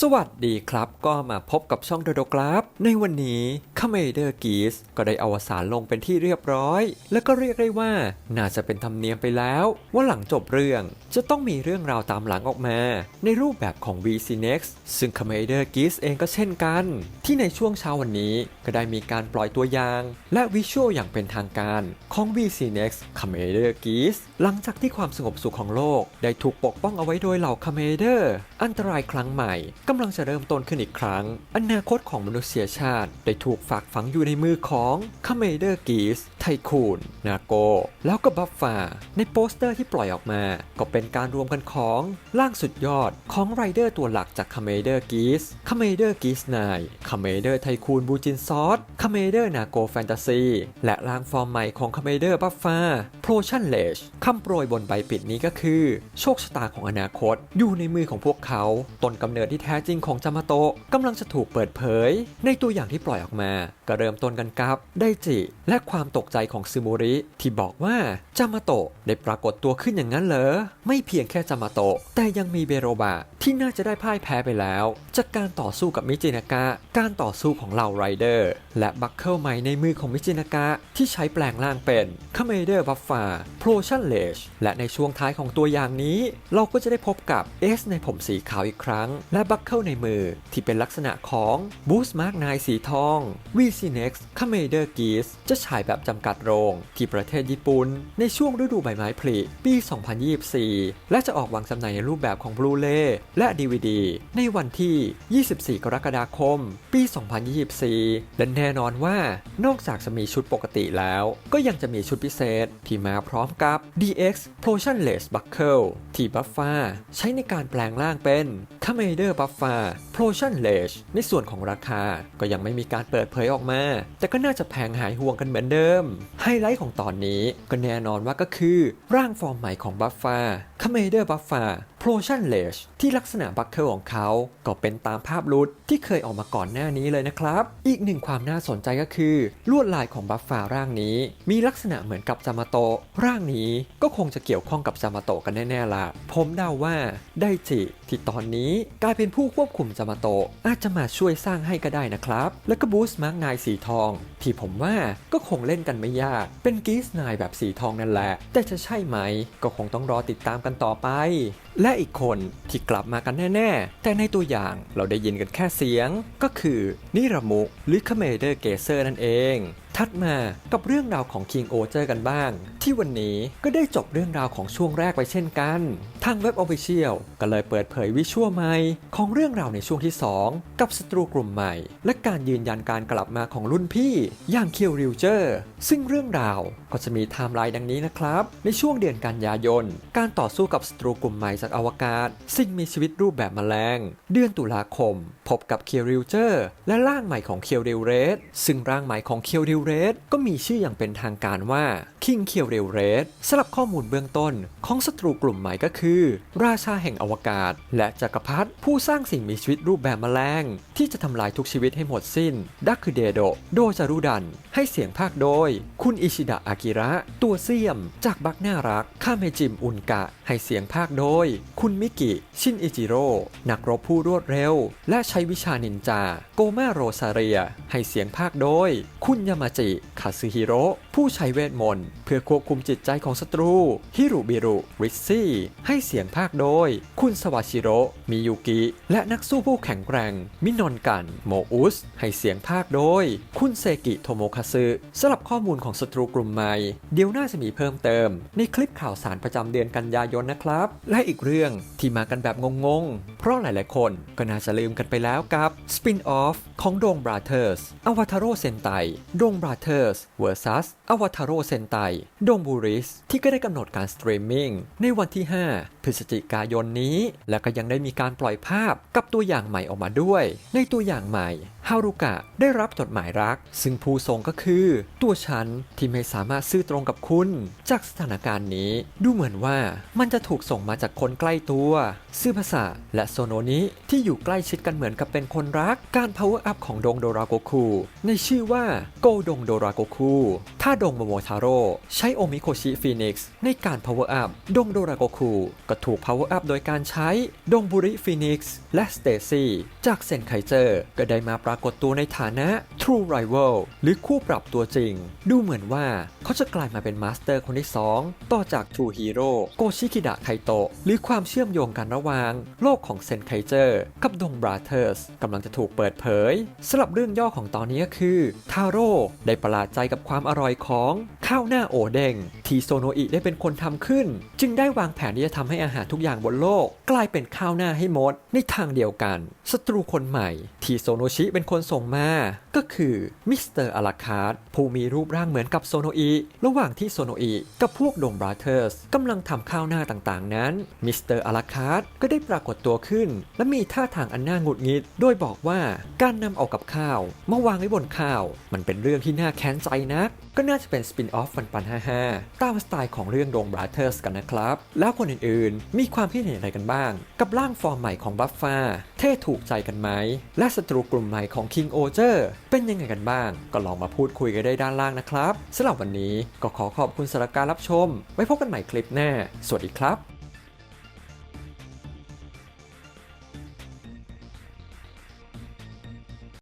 สวัสดีครับ ก็มาพบกับช่องโดโดกราฟ ในวันนี้คาเมเดอร์กีสก็ได้อวสานลงเป็นที่เรียบร้อย แล้วก็เรียกได้ว่า น่าจะเป็นธรรมเนียมไปแล้ว ว่าหลังจบเรื่อง จะต้องมีเรื่องราวตามหลังออกมา ในรูปแบบของ VC Next ซึ่งคาเมเดอร์กีสเองก็เช่นกัน ที่ในช่วงเช้าวันนี้ก็ได้มีการปล่อยตัวอย่าง และวิชวลอย่างเป็นทางการของ VC Next คาเมเดอร์กีสหลังจากที่ความสงบสุขของโลก ได้ถูกปกป้องเอาไว้โดยเหล่าคาเมเดอร์อันตรายครั้งใหม่กำลังจะเริ่มต้นขึ้นอีกครั้ง อนาคตของมนุษยชาติได้ถูกฝากฝังอยู่ในมือของคาเมเดอร์กีส ไทคูน นาโก แล้วก็บัฟฟา ในโปสเตอร์ที่ปล่อยออกมา ก็เป็นการรวมกันของร่างสุดยอดของไรเดอร์ตัวหลักจากคาเมเดอร์กีส คาเมเดอร์กีสไนคาเมเดอร์ไทคูนบูจินซอสคาเมเดอร์นาโกแฟนตาซี และร่างฟอร์มใหม่ของคาเมเดอร์บัฟฟาโพชั่นเลชคำโปรยบนใบปิดนี้ก็คือ โชคชะตาของอนาคต อยู่ในมือของพวกเขา ตนกำเนิดที่แท้จริงของจามาโตะกำลังจะถูกเปิดเผย ในตัวอย่างที่ปล่อยออกมา ก็เริ่มต้นกันกับไดจิ และความตกใจของซึโมริที่บอกว่าจามาโตะได้ปรากฏตัวขึ้นอย่างนั้นเหรอไม่เพียงแค่จามาโตะแต่ยังมีเบโรบะ ที่น่าจะได้พ่ายแพ้ไปแล้ว จากการต่อสู้กับมิจินากะ การต่อสู้ของเหล่าไรเดอร์ และบัคเคิลใหม่ในมือของมิจินากะ ที่ใช้แปลงร่างเป็นคาเมเดอร์บัฟฟาโพชั่นเลชและในช่วงท้ายของตัวอย่างนี้ เราก็จะได้พบกับเอสในผมสีขาวอีกครั้ง และบัคเคิลในมือ ที่เป็นลักษณะของบูสมาร์กนายสีทอง VC Next คาเมเดอร์กีสจะฉายแบบจำกัดโรง ที่ประเทศญี่ปุ่นในช่วงฤดูใบไม้ผลิปี 2024 และจะออกวางจำหน่ายในรูปแบบของบลูเ a y และ DVD ในวันที่ 24 กรกฎาคม ปี 2024 และแน่นอนว่านอกจากจะมีชุดปกติแล้ว ก็ยังจะมีชุดพิเศษที่มาพร้อมกับ DX Potionless Buckle ที่บัฟฟาใช้ในการแปลงร่างเป็น Commander Buffa Potionless ในส่วนของราคาก็ยังไม่มีการเปิดเผยออกมา แต่ก็น่าจะแพงหายห่วงกันเหมือนเดิม ไฮไลท์ของตอนนี้ก็แน่นอนว่าก็คือร่างฟอร์มใหม่ของบัฟฟา Commander Buffa Potionless ที่ลักษณะบัคเคิลของเขา ก็เป็นตามภาพลุดที่เคยออกมาก่อนหน้านี้เลยนะครับ อีกหนึ่งความน่าสนใจก็คือ ลวดลายของบัฟฟาร่างนี้ มีลักษณะเหมือนกับจามาโตร่างนี้ก็คงจะเกี่ยวข้องกับจามาโตกันแน่ๆละผมเดาว่าไดจิที่ตอนนี้กลายเป็นผู้ควบคุมจามาโตอาจจะมาช่วยสร้างให้ก็ได้นะครับ แล้วก็บูสต์มาร์กนายสีทอง ที่ผมว่าก็คงเล่นกันไม่ยาก เป็นกีสนายแบบสีทองนั่นแหละ แต่จะใช่ไหมก็คงต้องรอติดตามกันต่อไป และอีกคนที่กลับมากันแน่ ๆ แต่ในตัวอย่างเราได้ยินกันแค่เสียง ก็คือนิรมุหรือคาเมเดอร์เกเซอร์นั่นเอง ถัดมากับเรื่องราวของ King o เจอกันบ้าง ที่วันนี้ก็ได้จบเรื่องราวของช่วงแรกไปเช่นกัน ทางเว็บ Official ก็เลยเปิดเผยวิชวลใหม่ของเรื่องราวในช่วงที่ 2 กับศัตรูกลุ่มใหม่ และการยืนยันการกลับมาของรุ่นพี่อย่างเคียวริวเจอร์ซึ่งเรื่องราวก็จะมีไทม์ไลน์ดังนี้นะครับ ในช่วงเดือนกันยายน การต่อสู้กับศัตรูกลุ่มใหม่จากอวกาศ สิ่งมีชีวิตรูปแบบแมลง เดือนตุลาคม พบกับเคียวริวเจอร์และร่างใหม่ของเคียวริวเรสซึ่งร่างใหม่ของเคียวริวเรสก็มีชื่ออย่างเป็นทางการว่าคิงเคียวเริวเรสสำหรับข้อมูลเบื้องต้น ของศัตรูกลุ่มใหม่ก็คือ ราชาแห่งอวกาศ และจักรพรรดิผู้สร้างสิ่งมีชีวิตรูปแบบแมลง ที่จะทำลายทุกชีวิตให้หมดสิ้นดักคือเดโดโดจารุดัน ให้เสียงภาคโดย คุณอิชิดะอากิระ ตัวเสียม จากบักน่ารักข้าเมจิมอุนกะ ให้เสียงภาคโดย คุณมิกิ ชินอิจิโร่นักรบผู้รวดเร็ว และใช้วิชานินจา โกมาโรซาเรีย ให้เสียงภาคโดย คุณยามาจิคาซึฮิโร่ผู้ใช้เวทมนต์ เพื่อควบคุมจิตใจของศัตรูฮิรุบิรุริซซี่ ให้เสียงภาคโดย คุณสวาชิโร่มิยุกิ และนักสู้ผู้แข็งแกร่ง มินอนกัน โมอุส ให้เสียงภาคโดย คุณเซกิโทโมคาซึสำหรับข้อมูลของศัตรูกลุ่มใหม่ เดี๋ยวน่าจะมีเพิ่มเติม ในคลิปข่าวสารประจำเดือนกันยายนนะครับ และอีกเรื่องที่มากันแบบงงๆ เพราะหลายๆ คนก็น่าจะลืมกันไปแล้วกับ Spin-off ของโดงบราเธอร์สอวตารโรเซนไตดงบราเธอร์ส vs อวตารโรเซนไตดงบูริสที่ก็ได้กำหนดการสตรีมมิ่งในวันที่ 5 พฤศจิกายนนี้ และก็ยังได้มีการปล่อยภาพกับตัวอย่างใหม่ออกมาด้วย ในตัวอย่างใหม่ฮารุกะได้รับจดหมายรัก ซึ่งผู้ส่งก็คือ ตัวฉันที่ไม่สามารถซื่อตรงกับคุณ จากสถานการณ์นี้ ดูเหมือนว่ามันจะถูกส่งมาจากคนใกล้ตัว ซื่อภาษาและโซโนนิที่อยู่ใกล้ชิดกันเหมือนกับเป็นคนรัก การ power up ของดงโดราโกคุในชื่อว่าโกโดงโดราโกคุถ้าดงโมโมทาโร่ใช้โอมิโคชิฟีนิกซ์ในการ power up ดงโดราโกคุก็ถูก power up โดยการใช้ดงบุริฟีนิกซ์และสเตซี่จากเซนไคเจอร์ ก็ได้มาปรากฏตัวในฐานะ True Rival หรือคู่ปรับตัวจริง ดูเหมือนว่าเขาจะกลายมาเป็นมาสเตอร์คนที่ 2 ต่อจาก True Hero โกชิคิดะไคโตะหรือความเชื่อมโยงกันระหว่าง โลกของเซนไคเจอร์กับดงบราเธอร์สกำลังจะถูกเปิดเผยสำหรับเรื่องย่อของตอนนี้ก็คือทาโร่ได้ประหลาดใจกับความอร่อยของข้าวหน้าโอเด้งที่โซโนอิได้เป็นคนทำขึ้น จึงได้วางแผนที่จะทำให้อาหารทุกอย่างบนโลก กลายเป็นข้าวหน้าให้หมด ในทางเดียวกันศัตรูคนใหม่ ที่โซโนชิเป็นคนส่งมา ก็คือมิสเตอร์อาราคาร์ดผู้มีรูปร่างเหมือนกับโซโนอิระหว่างที่โซโนอิกับพวกดงบราเธอร์สกำลังทำข้าวหน้าต่างๆ นั้นมิสเตอร์อาราคาร์ดก็ได้ปรากฏตัวขึ้น และมีท่าทางอันน่าหงุดหงิด โดยบอกว่าการนำเอากับข้าวมาวางไว้บนข้าว มันเป็นเรื่องที่น่าแค้นใจนัก ก็น่าจะเป็นสปินออฟฟันปัน55 ตามสไตล์ของเรื่องดงบราเธอร์สกันนะครับ แล้วคนอื่นๆ มีความคิดเห็นอะไรกันบ้าง กับร่างฟอร์มใหม่ของบัฟฟ้า เท่ถูกใจกันไหม และศัตรูกลุ่มใหม่ของ King o g e r เป็นยังไงกันบ้าง ก็ลองมาพูดคุยกันได้ด้านล่างนะครับสำหรับวันนี้ก็ขอขอบคุณสำหรับการรับชม ไว้พบกันใหม่คลิปหน้า สวัสดีครับ